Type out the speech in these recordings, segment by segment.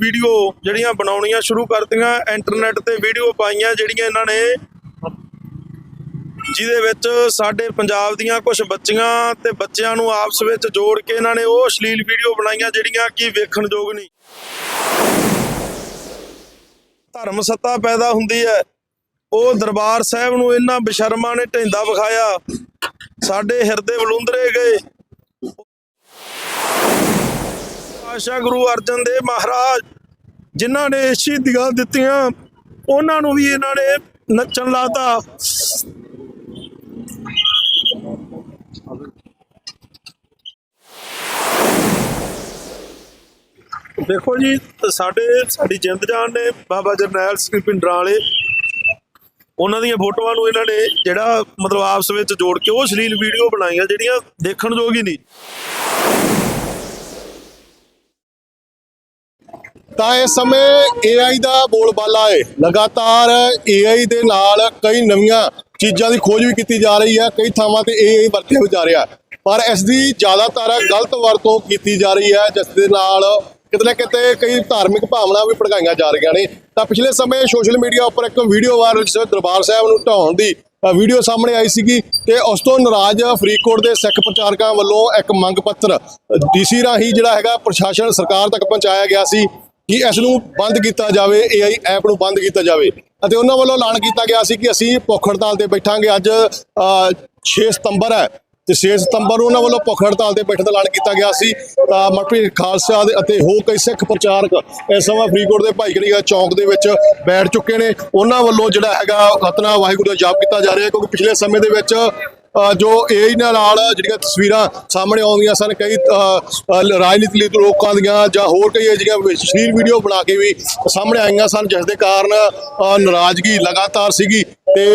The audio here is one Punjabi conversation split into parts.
ਵੀਡੀਓ ਜਿਹੜੀਆਂ ਬਣਾਉਣੀਆਂ ਸ਼ੁਰੂ ਕਰਤੀਆਂ ਇੰਟਰਨੈਟ ਤੇ ਵੀਡੀਓ ਪਾਈਆਂ ਜਿਹੜੀਆਂ ਇਹਨਾਂ ਨੇ, ਜਿਹਦੇ ਵਿੱਚ ਸਾਡੇ ਪੰਜਾਬ ਦੀਆਂ ਕੁਝ ਬੱਚੀਆਂ ਤੇ ਬੱਚਿਆਂ ਨੂੰ ਆਪਸ ਵਿੱਚ ਜੋੜ ਕੇ ਇਹਨਾਂ ਨੇ ਉਹ ਅਸ਼ਲੀਲ ਵੀਡੀਓ ਬਣਾਈਆਂ ਜਿਹੜੀਆਂ ਕਿ ਵੇਖਣਯੋਗ ਨਹੀਂ। ਧਰਮ ਸੱਤਾ ਪੈਦਾ ਹੁੰਦੀ ਹੈ। ਉਹ ਦਰਬਾਰ ਸਾਹਿਬ ਨੂੰ ਇਹਨਾਂ ਬਸ਼ਰਮਾਂ ਨੇ ਢੈਂਦਾ ਵਿਖਾਇਆ। ਸਾਡੇ ਹਿਰਦੇ ਬਲੁੰਦਰੇ ਗਏ। ਆਸ਼ਾ ਗੁਰੂ ਅਰਜਨ ਦੇਵ ਮਹਾਰਾਜ, ਜਿਨ੍ਹਾਂ ਨੇ ਸ਼ਹੀਦੀਆਂ ਦਿੱਤੀਆਂ, ਉਹਨਾਂ ਨੂੰ ਵੀ ਇਹਨਾਂ ਨੇ ਨੱਚਣ ਲਾਤਾ। ਦੇਖੋ ਜੀ, ਸਾਡੇ, ਸਾਡੀ ਜਿੰਦ ਜਾਨ ਨੇ, ਬਾਬਾ ਜਰਨੈਲ ਸਿੰਘ ਪਿੰਡਰਾਂ ਵਾਲੇ। ਉਹਨਾਂ ਦੀਆਂ ਫੋਟੋਆਂ ਨੂੰ ਇਹਨਾਂ ਨੇ ਜਿਹੜਾ ਮਤਲਬ ਆਪਸ ਵਿੱਚ ਜੋੜ ਕੇ ਉਹ ਸ਼ਲੀਲ ਵੀਡੀਓ ਬਣਾਈਆਂ ਜਿਹੜੀਆਂ ਦੇਖਣ ਯੋਗ ਹੀ ਨਹੀਂ। ਤਾਂ ਇਸ ਸਮੇਂ AI ਦਾ ਬੋਲਬਾਲਾ ਹੈ ਲਗਾਤਾਰ AI ਦੇ ਨਾਲ ਕਈ ਨਵੀਆਂ ਚੀਜ਼ਾਂ ਦੀ ਖੋਜ ਵੀ ਕੀਤੀ ਜਾ ਰਹੀ ਹੈ। ਕਈ ਥਾਵਾਂ ਤੇ AI ਵਰਤਿਆ ਵੀ ਜਾ ਰਿਹਾ ਪਰ ਇਸ ਦੀ ਜ਼ਿਆਦਾਤਰ ਗਲਤ ਵਰਤੋਂ ਕੀਤੀ ਜਾ ਰਹੀ ਹੈ, ਜਿਸ ਦੇ ਨਾਲ ਕਿਤੇ ਨਾ ਕਿਤੇ ਕਈ ਧਾਰਮਿਕ ਭਾਵਨਾ ਵੀ ਭੜਕਾਈਆਂ ਜਾ ਰਹੀਆਂ ਨੇ। ਤਾਂ ਪਿਛਲੇ ਸਮੇਂ ਸੋਸ਼ਲ ਮੀਡੀਆ ਉੱਪਰ ਇੱਕ ਵੀਡੀਓ ਵਾਇਰਲ ਸੀ, ਦਰਬਾਰ ਸਾਹਿਬ ਨੂੰ ਢਾਉਣ ਦੀ ਵੀਡੀਓ ਸਾਹਮਣੇ ਆਈ ਸੀਗੀ ਤੇ ਉਸ ਤੋਂ ਨਾਰਾਜ਼ ਫਰੀਦਕੋਟ ਦੇ ਸਿੱਖ ਪ੍ਰਚਾਰਕਾਂ ਵੱਲੋਂ ਇੱਕ ਮੰਗ ਪੱਤਰ ਡੀਸੀ ਰਾਹੀਂ ਜਿਹੜਾ ਹੈਗਾ ਪ੍ਰਸ਼ਾਸਨ ਸਰਕਾਰ ਤੱਕ ਪਹੁੰਚਾਇਆ ਗਿਆ ਸੀ। ਕਿ ਇਸ ਨੂੰ ਬੰਦ ਕੀਤਾ ਜਾਵੇ AI ਐਪ ਨੂੰ ਬੰਦ ਕੀਤਾ ਜਾਵੇ। ਅਤੇ ਉਹਨਾਂ ਵੱਲੋਂ ਐਲਾਨ ਕੀਤਾ ਗਿਆ ਸੀ ਕਿ ਅਸੀਂ ਭੁੱਖ ਹੜਤਾਲ ਤੇ ਬੈਠਾਂਗੇ। ਅੱਜ ਅ, 6 ਸਤੰਬਰ ਹੈ ਤੇ 6 ਸਤੰਬਰ ਨੂੰ ਉਹਨਾਂ ਵੱਲੋਂ ਭੁੱਖ ਹੜਤਾਲ ਤੇ ਬੈਠਣ ਦਾ ਐਲਾਨ ਕੀਤਾ ਗਿਆ ਸੀ। ਤਾਂ ਮਨਪ੍ਰੀਤ ਖਾਲਸਾ ਦੇ ਅਤੇ ਹੋਰ ਕਈ ਸਿੱਖ ਪ੍ਰਚਾਰਕ ਇਸ ਸਮਾਂ ਫਰੀਦਕੋਟ ਦੇ ਭਾਈਗੜੀਆ ਚੌਂਕ ਦੇ ਵਿੱਚ ਬੈਠ ਚੁੱਕੇ ਨੇ। ਉਹਨਾਂ ਵੱਲੋਂ ਜਿਹੜਾ ਹੈਗਾ ਖਤਨਾ ਵਾਹਿਗੁਰੂ ਦਾ ਜਾਪ ਕੀਤਾ ਜਾ ਰਿਹਾ ਕਿਉਂਕਿ ਪਿਛਲੇ ਸਮੇਂ ਦੇ ਵਿੱਚ ਜੋ AI ਨਾਲ ਜਿਹੜੀਆਂ ਤਸਵੀਰਾਂ ਸਾਹਮਣੇ ਆਉਂਦੀਆਂ ਸਨ ਕਈ ਅ, ਰਾਜਨੀਤਿਕ ਲੋਕਾਂ ਦੀਆਂ ਜਾਂ ਹੋਰ ਕਈ ਜਿਹੜੀਆਂ ਅਸ਼ਲੀਲ ਵੀਡੀਓ ਬਣਾ ਕੇ ਵੀ ਸਾਹਮਣੇ ਆਈਆਂ ਸਨ ਜਿਸ ਦੇ ਕਾਰਨ ਨਾਰਾਜ਼ਗੀ ਲਗਾਤਾਰ ਸੀਗੀ ਤੇ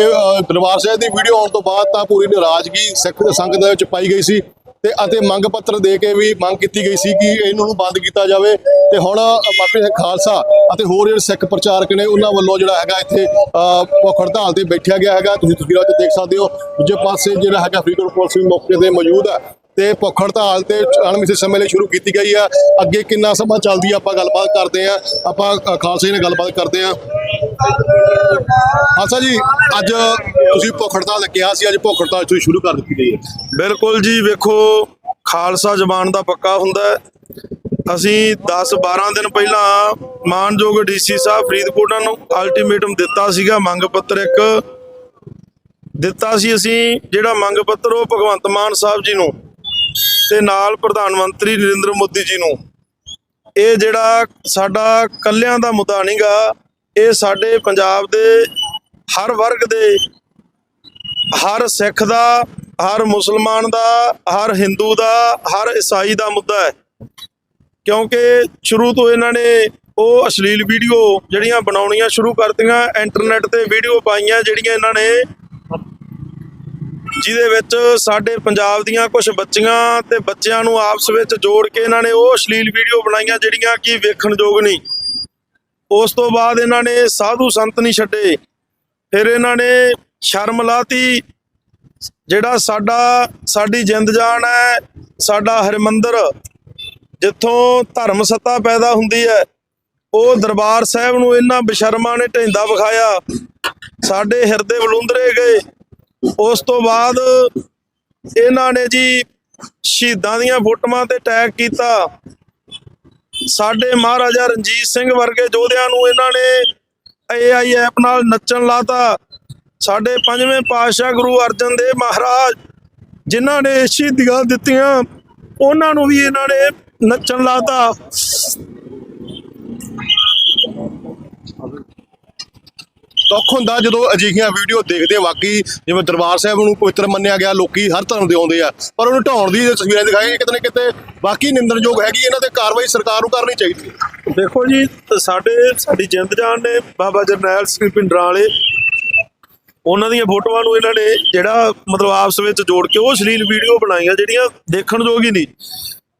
ਦਰਬਾਰ ਸਾਹਿਬ ਦੀ ਵੀਡੀਓ ਆਉਣ ਤੋਂ ਬਾਅਦ ਤਾਂ ਪੂਰੀ ਨਾਰਾਜ਼ਗੀ ਸਿੱਖ ਸੰਗਤ ਦੇ ਵਿੱਚ ਪਾਈ ਗਈ ਸੀ। ਤੇ ਅਤੇ ਮੰਗ ਪੱਤਰ ਦੇ ਕੇ ਵੀ ਮੰਗ ਕੀਤੀ ਗਈ ਸੀ ਕਿ ਇਹਨਾਂ ਨੂੰ ਬੰਦ ਕੀਤਾ ਜਾਵੇ। ਤੇ ਹੁਣ ਮਾਪੇ ਖਾਲਸਾ ਅਤੇ ਹੋਰ ਜਿਹੜੇ ਸਿੱਖ ਪ੍ਰਚਾਰਕ ਨੇ, ਉਹਨਾਂ ਵੱਲੋਂ ਜਿਹੜਾ ਹੈਗਾ ਇੱਥੇ ਭੁੱਖ ਹੜਤਾਲ ਤੇ ਬੈਠਿਆ ਗਿਆ ਹੈਗਾ। ਤੁਸੀਂ ਤਸਵੀਰਾਂ 'ਚ ਦੇਖ ਸਕਦੇ ਹੋ, ਦੂਜੇ ਪਾਸੇ ਜਿਹੜਾ ਹੈਗਾ ਫਰੀਦਕੋਟ ਪੁਲਿਸ ਵੀ ਮੌਕੇ ਤੇ ਮੌਜੂਦ ਹੈ। ਤੇ ਭੁੱਖ ਹੜਤਾਲ ਤੇ ਅਣਮਿੱਥੇ ਸਮੇਂ ਲਈ ਸ਼ੁਰੂ ਕੀਤੀ ਗਈ ਆ ਅੱਗੇ ਕਿੰਨਾ ਸਮਾਂ ਚੱਲਦੀ ਆ ਆਪਾਂ ਗੱਲਬਾਤ ਕਰਦੇ ਆ ਆਪਾਂ ਖਾਲਸੇ ਨਾਲ ਗੱਲਬਾਤ ਕਰਦੇ ਆ ਖਾਲਸਾ ਜੀ, ਅੱਜ ਤੁਸੀਂ ਭੁੱਖ ਹੜਤਾਲ ਤੇ ਸੀ, ਅੱਜ ਭੁੱਖ ਹੜਤਾਲ ਤੁਸੀਂ ਸ਼ੁਰੂ ਕਰ ਦਿੱਤੀ ਗਈ ਹੈ। ਬਿਲਕੁਲ ਜੀ, ਵੇਖੋ, ਖਾਲਸਾ ਜ਼ਬਾਨ ਦਾ ਪੱਕਾ ਹੁੰਦਾ ਅਸੀਂ 10 12 ਦਿਨ ਪਹਿਲਾਂ ਮਾਨਯੋਗ ਡੀਸੀ ਸਾਹਿਬ ਫਰੀਦਕੋਟ ਨੂੰ ਅਲਟੀਮੇਟਮ ਦਿੱਤਾ ਸੀਗਾ, ਮੰਗ ਪੱਤਰ ਇੱਕ। ਦਿੱਤਾ ਸੀ ਅਸੀਂ, ਜਿਹੜਾ ਮੰਗ ਪੱਤਰ ਉਹ ਭਗਵੰਤ ਮਾਨ ਸਾਹਿਬ ਜੀ ਨੂੰ ਤੇ ਨਾਲ ਪ੍ਰਧਾਨ ਮੰਤਰੀ ਨਰਿੰਦਰ ਮੋਦੀ ਜੀ ਨੂੰ। ਇਹ ਜਿਹੜਾ ਸਾਡਾ ਕੱਲਿਆਂ ਦਾ ਮੁੱਦਾ ਨਹੀਂਗਾ ਇਹ ਸਾਡੇ ਪੰਜਾਬ ਦੇ ਹਰ ਵਰਗ ਦੇ, ਹਰ ਸਿੱਖ ਦਾ, ਹਰ ਮੁਸਲਮਾਨ ਦਾ, ਹਰ ਹਿੰਦੂ ਦਾ, ਹਰ ਈਸਾਈ ਦਾ ਮੁੱਦਾ ਹੈ। ਕਿਉਂਕਿ ਸ਼ੁਰੂ ਤੋਂ ਇਹਨਾਂ ਨੇ ਉਹ ਅਸ਼ਲੀਲ ਵੀਡੀਓ ਜਿਹੜੀਆਂ ਬਣਾਉਣੀਆਂ ਸ਼ੁਰੂ ਕਰਤੀਆਂ, ਇੰਟਰਨੈਟ ਤੇ ਵੀਡੀਓ ਪਾਈਆਂ ਜਿਹੜੀਆਂ ਇਹਨਾਂ ਨੇ, ਜਿਹਦੇ ਵਿੱਚ ਸਾਡੇ ਪੰਜਾਬ ਦੀਆਂ ਕੁਝ ਬੱਚੀਆਂ ਤੇ ਬੱਚਿਆਂ ਨੂੰ ਆਪਸ ਵਿੱਚ ਜੋੜ ਕੇ ਇਹਨਾਂ ਨੇ ਉਹ ਅਸ਼ਲੀਲ ਵੀਡੀਓ ਬਣਾਈਆਂ ਜਿਹੜੀਆਂ ਕਿ ਵੇਖਣਯੋਗ ਨਹੀਂ। ਉਸ ਤੋਂ ਬਾਅਦ ਇਹਨਾਂ ਨੇ ਸਾਧੂ ਸੰਤ ਨਹੀਂ ਛੱਡੇ। ਫਿਰ ਇਹਨਾਂ ਨੇ ਸ਼ਰਮ ਲਾਤੀ। ਜਿਹੜਾ ਸਾਡਾ, ਸਾਡੀ ਜਿੰਦ ਜਾਨ ਹੈ, ਸਾਡਾ ਹਰਮੰਦਰ, ਜਿੱਥੋਂ ਧਰਮ ਸੱਤਾ ਪੈਦਾ ਹੁੰਦੀ ਹੈ, ਉਹ ਦਰਬਾਰ ਸਾਹਿਬ ਨੂੰ ਇਹਨਾਂ ਬਸ਼ਰਮਾਂ ਨੇ ਢੈਂਦਾ ਵਿਖਾਇਆ। ਸਾਡੇ ਹਿਰਦੇ ਬਲੁੰਦਰੇ ਗਏ। ਉਸ ਤੋਂ ਬਾਅਦ ਇਹਨਾਂ ਨੇ ਜੀ ਸ਼ਹੀਦਾਂ ਦੀਆਂ ਫੋਟੋਆਂ ਤੇ ਟੈਗ ਕੀਤਾ। ਸਾਡੇ ਮਹਾਰਾਜਾ ਰਣਜੀਤ ਸਿੰਘ ਵਰਗੇ ਯੋਧਿਆਂ ਨੂੰ ਇਹਨਾਂ ਨੇ AI ਐਪ ਨਾਲ ਨੱਚਣ ਲਾਤਾ। ਸਾਡੇ ਪੰਜਵੇਂ ਪਾਤਸ਼ਾਹ ਗੁਰੂ ਅਰਜਨ ਦੇਵ ਮਹਾਰਾਜ, ਜਿਨ੍ਹਾਂ ਨੇ ਸ਼ਹੀਦੀਆਂ ਦਿੱਤੀਆਂ, ਉਹਨਾਂ ਨੂੰ ਵੀ ਇਹਨਾਂ ਨੇ ਨੱਚਣ ਲਾਤਾ। ਦੁੱਖ ਹੁੰਦਾ ਜਦੋਂ ਅਜਿਹੀਆਂ ਵੀਡੀਓ ਦੇਖਦੇ ਆ ਵਾਕਈ ਜਿਵੇਂ ਦਰਬਾਰ ਸਾਹਿਬ ਨੂੰ ਪਵਿੱਤਰ ਮੰਨਿਆ ਗਿਆ, ਲੋਕੀ ਹਰ ਧਰਮ ਦੇ ਆਉਂਦੇ ਆ, ਪਰ ਉਹਨੂੰ ਢਾਉਣ ਦੀ ਤਸਵੀਰਾਂ ਦਿਖਾਈ ਕਿਤੇ ਨਾ ਕਿਤੇ ਬਾਕੀ ਨਿੰਦਣਯੋਗ ਹੈਗੀ, ਇਹਨਾਂ ਤੇ ਕਾਰਵਾਈ ਸਰਕਾਰ ਨੂੰ ਕਰਨੀ ਚਾਹੀਦੀ ਹੈ। ਦੇਖੋ ਜੀ, ਸਾਡੇ, ਸਾਡੀ ਜਿੰਦ ਜਾਨ ਨੇ, ਬਾਬਾ ਜਰਨੈਲ ਸਿੰਘ ਪਿੰਡਰਾਂ ਵਾਲੇ। ਉਹਨਾਂ ਦੀਆਂ ਫੋਟੋਆਂ ਨੂੰ ਇਹਨਾਂ ਨੇ ਜਿਹੜਾ ਮਤਲਬ ਆਪਸ ਵਿੱਚ ਜੋੜ ਕੇ ਉਹ ਅਸ਼ਲੀਲ ਵੀਡੀਓ ਬਣਾਈਆਂ, ਜਿਹੜੀਆਂ ਦੇਖਣ ਯੋਗ ਹੀ ਨਹੀਂ।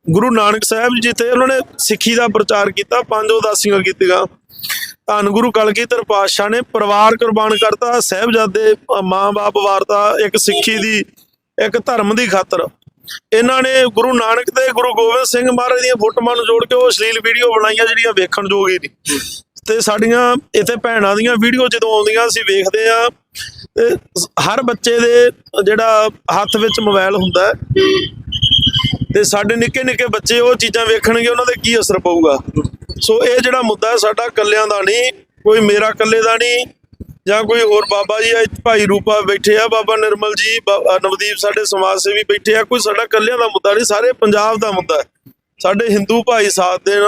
ਗੁਰੂ ਨਾਨਕ ਸਾਹਿਬ ਜਿੱਥੇ ਉਹਨਾਂ ਨੇ ਸਿੱਖੀ ਦਾ ਪ੍ਰਚਾਰ ਕੀਤਾ, ਪੰਜ ਉਦਾਸੀਆਂ ਕੀਤੀਆਂ। ਧੰਨ ਗੁਰੂ ਕਲਗੀਧਰ ਪਾਤਸ਼ਾਹ ਨੇ ਪਰਿਵਾਰ ਕੁਰਬਾਨ ਕਰਤਾ, ਸਹਿਬਜ਼ਾਦੇ ਮਾਂ-ਬਾਪ ਵਾਰਤਾ ਇੱਕ ਸਿੱਖੀ ਦੀ, ਇੱਕ ਧਰਮ ਦੀ ਖਾਤਰ। ਇਹਨਾਂ ਨੇ ਗੁਰੂ ਨਾਨਕ ਤੇ ਗੁਰੂ ਗੋਬਿੰਦ ਸਿੰਘ ਮਹਾਰਾਜ ਦੀਆਂ ਫੋਟੋਆਂ ਨੂੰ ਜੋੜ ਕੇ ਉਹ ਅਸ਼ਲੀਲ ਵੀਡੀਓ ਬਣਾਈਆਂ ਜਿਹੜੀਆਂ ਵੇਖਣ ਯੋਗ ਹੀ ਨਹੀਂ। ਤੇ ਸਾਡੀਆਂ ਇੱਥੇ ਭੈਣਾਂ ਦੀਆਂ ਵੀਡੀਓ ਜਦੋਂ ਆਉਂਦੀਆਂ, ਅਸੀਂ ਵੇਖਦੇ ਆ ਤੇ ਹਰ ਬੱਚੇ ਦੇ ਜਿਹੜਾ ਹੱਥ ਵਿੱਚ ਮੋਬਾਈਲ ਹੁੰਦਾ ਤੇ ਸਾਡੇ ਨਿੱਕੇ ਨਿੱਕੇ ਬੱਚੇ ਉਹ ਚੀਜ਼ਾਂ ਵੇਖਣਗੇ, ਉਹਨਾਂ ਤੇ ਕੀ ਅਸਰ ਪਊਗਾ। ਸੋ ਇਹ ਜਿਹੜਾ ਮੁੱਦਾ ਸਾਡਾ ਕੱਲਿਆਂ ਦਾ ਨਹੀਂ, ਕੋਈ ਮੇਰਾ ਕੱਲੇ ਦਾ ਨਹੀਂ, ਜਾਂ ਕੋਈ ਹੋਰ ਬਾਬਾ ਜੀ ਆ ਭਾਈ ਰੂਪਾ ਬੈਠੇ ਆ, ਬਾਬਾ ਨਿਰਮਲ ਜੀ, ਬਾ- ਨਵਦੀਪ ਸਾਡੇ ਸਮਾਜ ਸੇਵੀ ਬੈਠੇ ਆ, ਕੋਈ ਸਾਡਾ ਕੱਲਿਆਂ ਦਾ ਮੁੱਦਾ ਨਹੀਂ, ਸਾਰੇ ਪੰਜਾਬ ਦਾ ਮੁੱਦਾ ਹੈ। ਸਾਡੇ ਹਿੰਦੂ ਭਾਈ ਸਾਥ ਦੇਣ,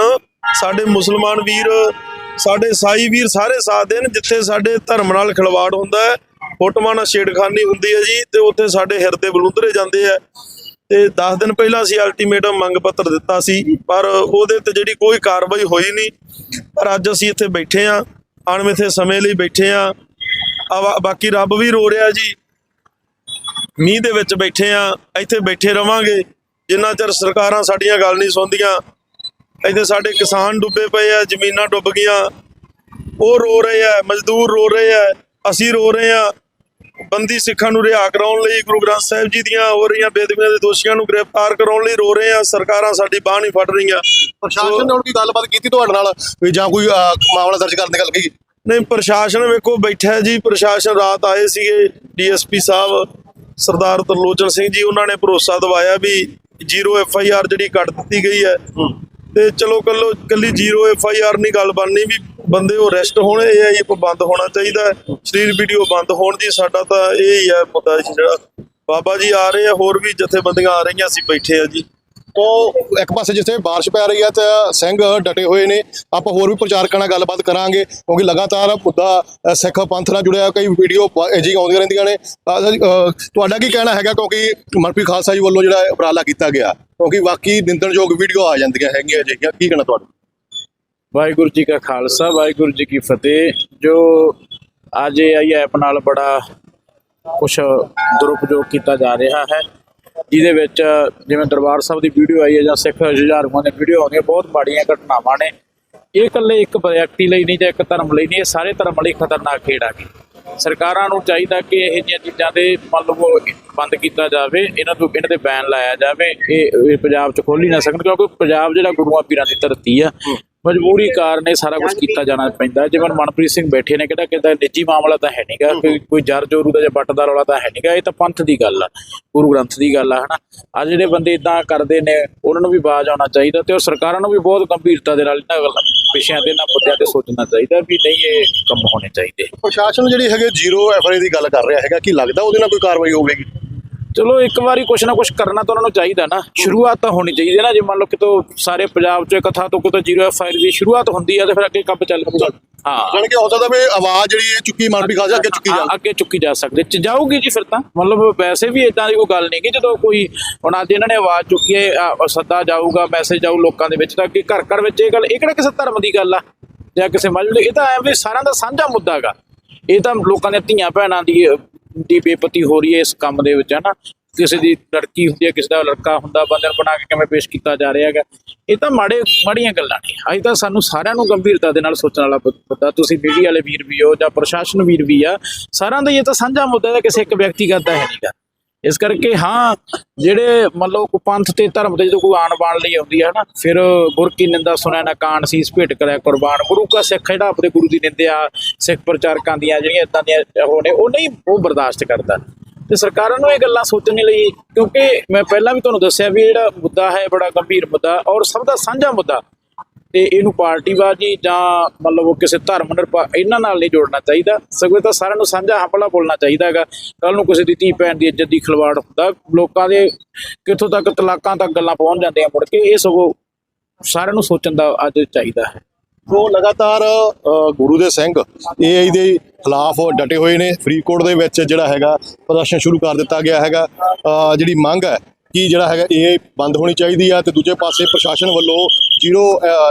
ਸਾਡੇ ਮੁਸਲਮਾਨ ਵੀਰ, ਸਾਡੇ ਸਾਈ ਵੀਰ ਸਾਰੇ ਸਾਥ ਦੇਣ, ਜਿੱਥੇ ਸਾਡੇ ਧਰਮ ਨਾਲ ਖਿਲਵਾੜ ਹੁੰਦਾ ਹੈ। ਫੋਟੋਆਂ ਨਾਲ ਛੇੜਖਾਨੀ ਹੁੰਦੀ ਹੈ ਜੀ, ਤੇ ਉੱਥੇ ਸਾਡੇ ਹਿਰਦੇ ਬਲੁੰਦਰੇ ਜਾਂਦੇ ਆ। ਤੇ 10 ਦਿਨ ਪਹਿਲਾਂ ਅਸੀਂ ਅਲਟੀਮੇਟਮ ਮੰਗ ਪੱਤਰ ਦਿੱਤਾ ਸੀ, ਪਰ ਉਹਦੇ ਤੇ ਜਿਹੜੀ ਕੋਈ ਕਾਰਵਾਈ ਹੋਈ ਨਹੀਂ, ਪਰ ਅੱਜ ਅਸੀਂ ਇੱਥੇ ਬੈਠੇ ਆ ਅਣਮਿੱਥੇ ਸਮੇਂ ਲਈ ਬੈਠੇ ਆ ਬਾਕੀ ਰੱਬ ਵੀ ਰੋ ਰਿਹਾ ਜੀ। ਮੀਂਹ ਦੇ ਵਿੱਚ ਬੈਠੇ ਆ ਇੱਥੇ ਬੈਠੇ ਰਵਾਂਗੇ। ਜਿੰਨਾ ਚਿਰ ਸਰਕਾਰਾਂ ਸਾਡੀਆਂ ਗੱਲ ਨਹੀਂ ਸੁਣਦੀਆਂ, ਇੱਥੇ ਸਾਡੇ ਕਿਸਾਨ ਡੁੱਬੇ ਪਏ ਆ, ਜ਼ਮੀਨਾਂ ਡੁੱਬ ਗਈਆਂ। ਉਹ ਰੋ ਰਹੇ ਆ, ਮਜ਼ਦੂਰ ਰੋ ਰਹੇ ਆ, ਅਸੀਂ ਰੋ ਰਹੇ ਆ। ਬੰਦੀ ਸਿੱਖਾਂ ਨੂੰ ਰਿਹਾ ਕਰਾਉਣ ਲਈ ਗੁਰੂ ਗ੍ਰੰਥ ਸਾਹਿਬ ਜੀ ਦੀਆਂ ਹੋ ਰਹੀਆਂ ਬੇਦਬੀਆਂ ਦੇ ਦੋਸ਼ੀਆਂ ਨੂੰ ਗ੍ਰਿਫਤਾਰ ਕਰਾਉਣ ਲਈ ਰੋ ਰਹੇ ਆ ਸਰਕਾਰਾਂ ਸਾਡੀ ਬਾਹ ਨਹੀਂ ਫੜ ਰਹੀਆਂ। ਪ੍ਰਸ਼ਾਸਨ ਨੇ ਹੁਣ ਕੀ ਗੱਲਬਾਤ ਕੀਤੀ ਤੁਹਾਡੇ ਨਾਲ ਵੀ ਜਾਂ ਕੋਈ ਮਾਮਲਾ ਦਰਜ ਕਰਨ ਦੀ ਗੱਲ ਕਹੀ ਨਹੀਂ ਪ੍ਰਸ਼ਾਸਨ ਵੇਖੋ ਬੈਠਾ ਜੀ। ਪ੍ਰਸ਼ਾਸਨ ਰਾਤ ਆਏ ਸੀਗੇ ਡੀਐਸਪੀ ਸਾਹਿਬ ਸਰਦਾਰ ਤਰਲੋਚਨ ਸਿੰਘ ਜੀ ਉਹਨਾਂ ਨੇ ਭਰੋਸਾ ਦਿਵਾਇਆ ਵੀ ਜ਼ੀਰੋ ਐਫ ਆਈ ਆਰ ਜਿਹੜੀ ਕੱਟ ਦਿੱਤੀ ਗਈ ਹੈ। ਤੇ ਚਲੋ ਕੱਲੋ ਕੱਲੀ ਜ਼ੀਰੋ ਐਫ ਆਈ ਆਰ ਨਹੀਂ ਗੱਲ ਬਣਨੀ ਵੀ ਬੰਦੇ ਉਹ ਰੈਸਟ ਹੋਣ ਇਹ ਆਈ ਬੰਦ ਹੋਣਾ ਚਾਹੀਦਾ ਸਰੀਰ ਵੀਡੀਓ ਬੰਦ ਹੋਣ ਜੀ ਸਾਡਾ ਤਾਂ ਇਹ ਹੀ ਹੈ ਮੁੱਦਾ ਜੀ ਜਿਹੜਾ। ਬਾਬਾ ਜੀ ਆ ਰਹੇ ਆ, ਹੋਰ ਵੀ ਜਥੇਬੰਦੀਆਂ ਆ ਰਹੀਆਂ ਅਸੀਂ ਬੈਠੇ ਆ ਜੀ। ਤੋਂ ਇੱਕ ਪਾਸੇ ਜਿੱਥੇ ਬਾਰਿਸ਼ ਪੈ ਰਹੀ ਹੈ ਤੇ ਸਿੰਘ ਡਟੇ ਹੋਏ ਨੇ, ਆਪਾਂ ਹੋਰ ਵੀ ਪ੍ਰਚਾਰਕਾਂ ਨਾਲ ਗੱਲਬਾਤ ਕਰਾਂਗੇ, ਕਿਉਂਕਿ ਲਗਾਤਾਰ ਮੁੱਦਾ ਸਿੱਖ ਪੰਥ ਨਾਲ ਜੁੜਿਆ, ਕਈ ਵੀਡੀਓ ਜੀ ਆਉਂਦੀਆਂ ਰਹਿੰਦੀਆਂ ਨੇ। ਤੁਹਾਡਾ ਕੀ ਕਹਿਣਾ ਹੈਗਾ, ਕਿਉਂਕਿ ਮਨਪ੍ਰੀਤ ਖਾਲਸਾ ਜੀ ਵੱਲੋਂ ਜਿਹੜਾ ਉਪਰਾਲਾ ਕੀਤਾ ਗਿਆ, ਕਿਉਂਕਿ ਵਾਕਈ ਨਿੰਦਣਯੋਗ ਵੀਡੀਓ ਆ ਜਾਂਦੀਆਂ ਹੈਗੀਆਂ ਅਜਿਹੀਆਂ, ਕੀ ਕਹਿਣਾ ਤੁਹਾਡਾ? ਵਾਹਿਗੁਰੂ ਜੀ ਕਾ ਖਾਲਸਾ, ਵਾਹਿਗੁਰੂ ਜੀ ਕੀ ਫਤਿਹ। ਜੋ ਅੱਜ ਇਹ ਆਈ ਐਪ ਨਾਲ ਬੜਾ ਕੁਛ ਦੁਰਉਪਯੋਗ ਕੀਤਾ ਜਾ ਰਿਹਾ ਹੈ, ਜਿਹਦੇ ਵਿੱਚ ਜਿਵੇਂ ਦਰਬਾਰ ਸਾਹਿਬ ਦੀ ਵੀਡੀਓ ਆਈ ਹੈ ਜਾਂ ਸਿੱਖ ਹਜ਼ਾਰਾਂ ਦੀ ਵੀਡੀਓ ਆਉਂਦੀਆਂ ਬਹੁਤ ਮਾੜੀਆਂ ਘਟਨਾਵਾਂ ਨੇ। ਇਹ ਇਕੱਲੇ ਇੱਕ ਵਿਅਕਤੀ ਲਈ ਨਹੀਂ ਜਾਂ ਇੱਕ ਧਰਮ ਲਈ ਨਹੀਂ, ਇਹ ਸਾਰੇ ਧਰਮ ਲਈ ਖਤਰਨਾਕ ਖੇਡ ਆ ਗਈ। ਸਰਕਾਰਾਂ ਨੂੰ ਚਾਹੀਦਾ ਕਿ ਇਹ ਜਿਹੀਆਂ ਚੀਜ਼ਾਂ ਦੇ ਮਤਲਬ ਲਓ ਬੰਦ ਕੀਤਾ ਜਾਵੇ, ਇਹਨਾਂ ਤੋਂ ਇਹਨਾਂ ਤੇ ਬੈਨ ਲਾਇਆ ਜਾਵੇ, ਇਹ ਪੰਜਾਬ 'ਚ ਖੋਲ ਨਾ ਸਕਣ, ਕਿਉਂਕਿ ਪੰਜਾਬ ਜਿਹੜਾ ਗੁਰੂਆਂ ਪੀਰਾਂ ਦੀ ਧਰਤੀ ਆ ਮਜਬੂਰੀ ਕਾਰਨ ਇਹ ਸਾਰਾ ਕੁਝ ਕੀਤਾ ਜਾਣਾ ਪੈਂਦਾ। ਜਿਵੇਂ ਮਨਪ੍ਰੀਤ ਸਿੰਘ ਬੈਠੇ ਨੇ ਕਿਹੜਾ ਕਿਦਾ ਨਿੱਜੀ ਮਾਮਲਾ ਤਾਂ ਹੈ ਨਹੀਂਗਾ ਕੋਈ ਕੋਈ ਜਰ ਜੋਰੂ ਦਾ ਜਾਂ ਬੱਟ ਦਾ ਰੌਲਾ ਤਾਂ ਹੈ ਨਹੀਂਗਾ ਇਹ ਤਾਂ ਪੰਥ ਦੀ ਗੱਲ ਆ ਗੁਰੂ ਗ੍ਰੰਥ ਦੀ ਗੱਲ ਆ ਹਨਾ। ਆ ਜਿਹੜੇ ਬੰਦੇ ਇਦਾਂ ਕਰਦੇ ਨੇ ਉਹਨਾਂ ਨੂੰ ਵੀ ਬਾਜ ਆਉਣਾ ਚਾਹੀਦਾ ਤੇ ਉਹ ਸਰਕਾਰਾਂ ਨੂੰ ਵੀ ਬਹੁਤ ਗੰਭੀਰਤਾ ਦੇ ਨਾਲ ਇਹਨਾਂ ਗੱਲਾਂ ਵਿਸ਼ਿਆਂ ਤੇ ਇਹਨਾਂ ਮੁੱਦਿਆਂ ਤੇ ਸੋਚਣਾ ਚਾਹੀਦਾ ਵੀ ਨਹੀਂ ਇਹ ਕੰਮ ਹੋਣੇ ਚਾਹੀਦੇ। ਪ੍ਰਸ਼ਾਸਨ ਜਿਹੜੀ ਹੈਗੇ ਜ਼ੀਰੋ ਐਫਆਈਆਰ ਦੀ ਗੱਲ ਕਰ ਰਿਹਾ ਹੈਗਾ ਕੀ ਲੱਗਦਾ ਉਹਦੇ ਨਾਲ ਕੋਈ ਕਾਰਵਾਈ ਹੋਵੇਗੀ? ਚਲੋ ਇੱਕ ਵਾਰੀ ਕੁਛ ਨਾ ਕੁਛ ਕਰਨਾ ਤਾਂ ਉਹਨਾਂ ਨੂੰ ਚਾਹੀਦਾ ਨਾ। ਸ਼ੁਰੂਆਤ ਤਾਂ ਹੋਣੀ ਚਾਹੀਦੀ ਹੈ ਨਾ। ਜੇ ਮੰਨ ਲਓ ਕਿਤੋਂ ਸਾਰੇ ਪੰਜਾਬ 'ਚ ਇੱਕ ਥਾਂ ਤੋਂ ਕਿਤੋਂ ਜ਼ੀਰੋ ਐਫ ਦੀ ਸ਼ੁਰੂਆਤ ਹੁੰਦੀ ਹੈ ਤੇ ਫਿਰ ਅੱਗੇ ਕੰਮ ਚੱਲ ਪਊਗਾ ਹਾਂ। ਜਾਣੀ ਕਿ ਹੋ ਸਕਦਾ ਵੀ ਆਵਾਜ਼ ਜਿਹੜੀ ਇਹ ਚੁੱਕੀ ਮਨਪ੍ਰੀਤ ਖਾਲਸਾ ਅੱਗੇ ਚੁੱਕੀ ਹਾਂ, ਜਾ ਅੱਗੇ ਚੁੱਕੀ ਜਾ ਸਕਦੇ ਚ ਜਾਊਗੀ ਜੀ ਫਿਰ ਤਾਂ। ਮਤਲਬ ਵੈਸੇ ਵੀ ਇਦਾਂ ਦੀ ਕੋਈ ਗੱਲ ਨਹੀਂ ਕਿ ਜਦੋਂ ਕੋਈ ਹੁਣ ਅੱਜ ਇਹਨਾਂ ਨੇ ਆਵਾਜ਼ ਚੁੱਕੀ ਹੈ ਸੱਦਾ ਜਾਊਗਾ ਮੈਸੇਜ ਜਾਊ ਲੋਕਾਂ ਦੇ ਵਿੱਚ ਤਾਂ ਕਿ ਘਰ ਘਰ ਵਿੱਚ ਇਹ ਗੱਲ ਇਹ ਕਿਹੜਾ ਕਿਸੇ ਧਰਮ ਦੀ ਗੱਲ ਆ? ਜਾਂ ਕਿਸੇ ਦੀ ਇਹ ਤਾਂ ਐ ਵੀ ਸਾਰਿਆਂ ਦਾ ਸਾਂਝਾ ਮੁੱਦਾ ਹੈਗਾ। ਇਹ ਤਾਂ ਲੋਕਾਂ ਦੇ ਧੀਆਂ ਭੈਣਾਂ ਦੀ ਦੀ ਬੇਪਤੀ ਹੋ ਰਹੀ ਹੈ ਇਸ ਕੰਮ ਦੇ ਵਿੱਚ ਹੈ ਨਾ ਕਿਸੇ ਦੀ ਲੜਕੀ ਹੁੰਦੀ ਹੈ, ਕਿਸੇ ਦਾ ਲੜਕਾ ਹੁੰਦਾ, ਬੰਦੇ ਨੂੰ ਬਣਾ ਕੇ ਕਿਵੇਂ ਪੇਸ਼ ਕੀਤਾ ਜਾ ਰਿਹਾ ਹੈਗਾ। ਇਹ ਤਾਂ ਮਾੜੇ, ਮਾੜੀਆਂ ਗੱਲਾਂ ਨੇ। ਅੱਜ ਤਾਂ ਸਾਨੂੰ ਸਾਰਿਆਂ ਨੂੰ ਗੰਭੀਰਤਾ ਦੇ ਨਾਲ ਸੋਚਣ ਵਾਲਾ ਪਤਾ ਤੁਸੀਂ ਮੀਡੀਆ ਵਾਲੇ ਵੀਰ ਵੀ ਹੋ ਜਾਂ ਪ੍ਰਸ਼ਾਸਨ ਵੀਰ ਵੀ ਆ, ਸਾਰਿਆਂ ਦਾ ਇਹ ਤਾਂ ਸਾਂਝਾ ਮੁੱਦਾ ਹੈ ਕਿਸੇ ਇੱਕ ਵਿਅਕਤੀਗਤ ਦਾ ਹੈ ਨਹੀਂਗਾ ਇਸ ਕਰਕੇ ਹਾਂ, ਜਿਹੜੇ ਮੰਨ ਲਓ ਪੰਥ ਤੇ ਧਰਮ ਦੇ ਜਦੋਂ ਕੋਈ ਆਣ ਬਾਣ ਲਈ ਆਉਂਦੀ ਹੈ ਨਾ ਫਿਰ ਗੁਰ ਕੀ ਨਿੰਦਾ ਸੁਣਿਆ ਨਾ ਕਾਨ ਸੀਸ ਭੇਟ ਕਰਿਆ ਕੁਰਬਾਨ। ਗੁਰੂ ਕਾ ਸਿੱਖ ਜਿਹੜਾ ਆਪਣੇ ਗੁਰੂ ਦੀ ਨਿੰਦਿਆ, ਸਿੱਖ ਪ੍ਰਚਾਰਕਾਂ ਦੀਆਂ ਜਿਹੜੀਆਂ ਇਦਾਂ ਦੀਆਂ ਉਹ ਨੇ, ਉਹ ਨਹੀਂ, ਉਹ ਬਰਦਾਸ਼ਤ ਕਰਦਾ। ਤੇ ਸਰਕਾਰਾਂ ਨੂੰ ਇਹ ਗੱਲਾਂ ਸੋਚਣ ਲਈ, ਕਿਉਂਕਿ ਮੈਂ ਪਹਿਲਾਂ ਵੀ ਤੁਹਾਨੂੰ ਦੱਸਿਆ ਵੀ ਜਿਹੜਾ ਮੁੱਦਾ ਹੈ, ਬੜਾ ਗੰਭੀਰ ਮੁੱਦਾ ਔਰ ਸਭ ਦਾ ਸਾਂਝਾ ਮੁੱਦਾ ਤੇ ਇਹਨੂੰ ਪਾਰਟੀਬਾਜ਼ੀ ਜਾਂ ਮਤਲਬ ਉਹ ਕਿਸੇ ਧਰਮ ਨਿਰਪਾ ਇਹਨਾਂ ਨਾਲ ਨਹੀਂ ਜੋੜਨਾ ਚਾਹੀਦਾ। ਸਗੋਂ ਤਾਂ ਸਾਰਿਆਂ ਨੂੰ ਸਾਂਝਾ ਹੰਪਲਾ ਬੋਲਣਾ ਚਾਹੀਦਾ ਹੈਗਾ। ਕੱਲ ਨੂੰ ਕਿਸੇ ਦੀ ਧੀ ਭੈਣ ਦੀ ਇੱਜ਼ਤ ਦੀ ਖਿਲਵਾੜ ਹੁੰਦਾ। ਲੋਕਾਂ ਦੇ ਕਿੱਥੋਂ ਤੱਕ ਤਲਾਕਾਂ ਤੱਕ ਗੱਲਾਂ ਪਹੁੰਚ ਜਾਂਦੀਆਂ ਮੁੜ ਕੇ, ਇਹ ਸਗੋਂ ਸਾਰਿਆਂ ਨੂੰ ਸੋਚਣ ਦਾ ਅੱਜ ਚਾਹੀਦਾ ਹੈ। ਸੋ ਲਗਾਤਾਰ ਗੁਰੂ ਦੇ ਸਿੰਘ ਏਆਈ ਦੇ ਖਿਲਾਫ ਡਟੇ ਹੋਏ ਨੇ। ਫਰੀਦਕੋਟ ਦੇ ਵਿੱਚ ਜਿਹੜਾ ਹੈਗਾ, ਪ੍ਰਦਰਸ਼ਨ ਸ਼ੁਰੂ ਕਰ ਦਿੱਤਾ ਗਿਆ ਹੈਗਾ। ਜਿਹੜੀ ਮੰਗ ਹੈ ਕਿ ਜਿਹੜਾ ਹੈਗਾ ਇਹ ਬੰਦ ਹੋਣੀ ਚਾਹੀਦੀ ਆ ਤੇ ਦੂਜੇ ਪਾਸੇ ਪ੍ਰਸ਼ਾਸਨ ਵੱਲੋਂ ਜ਼ੀਰੋ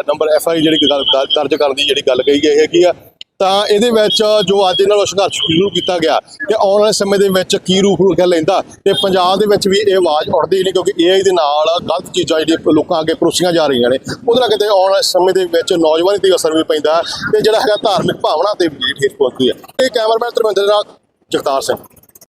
ਨੰਬਰ ਐਫ ਆਈ ਜਿਹੜੀ ਗੱਲ ਦਰ- ਦਰਜ ਕਰਨ ਦੀ ਜਿਹੜੀ ਗੱਲ ਕਹੀ ਗਈ ਹੈਗੀ ਆ। ਤਾਂ ਇਹਦੇ ਵਿੱਚ ਜੋ ਅੱਜ ਇਹਨਾਂ ਨੂੰ ਸੰਘਰਸ਼ ਸ਼ੁਰੂ ਕੀਤਾ ਗਿਆ ਤੇ ਆਉਣ ਵਾਲੇ ਸਮੇਂ ਦੇ ਵਿੱਚ ਕੀ ਰੂਪ ਰੁਖਿਆ ਲੈਂਦਾ ਤੇ ਪੰਜਾਬ ਦੇ ਵਿੱਚ ਵੀ ਇਹ ਆਵਾਜ਼ ਉੱਠਦੀ ਨਹੀਂ ਕਿਉਂਕਿ ਏਆਈ ਦੇ ਨਾਲ ਗਲਤ ਚੀਜ਼ਾਂ ਜਿਹੜੀਆਂ ਲੋਕਾਂ ਅੱਗੇ ਪਰੋਸੀਆਂ ਜਾ ਰਹੀਆਂ ਨੇ। ਉਹਦੇ ਨਾਲ ਕਿਤੇ ਆਉਣ ਵਾਲੇ ਸਮੇਂ ਦੇ ਵਿੱਚ ਨੌਜਵਾਨੀ ਤੇ ਅਸਰ ਵੀ ਪੈਂਦਾ ਤੇ ਜਿਹੜਾ ਹੈਗਾ ਧਾਰਮਿਕ ਭਾਵਨਾ ਤੇ ਵੀ ਜਿਹੜੀ ਠੇਸ ਪਹੁੰਚਦੀ ਹੈ ਇਹ ਕੈਮਰਾਮੈਨ ਧਰਮਿੰਦਰ ਨਾਲ ਜਗਤਾਰ ਸਿੰਘ।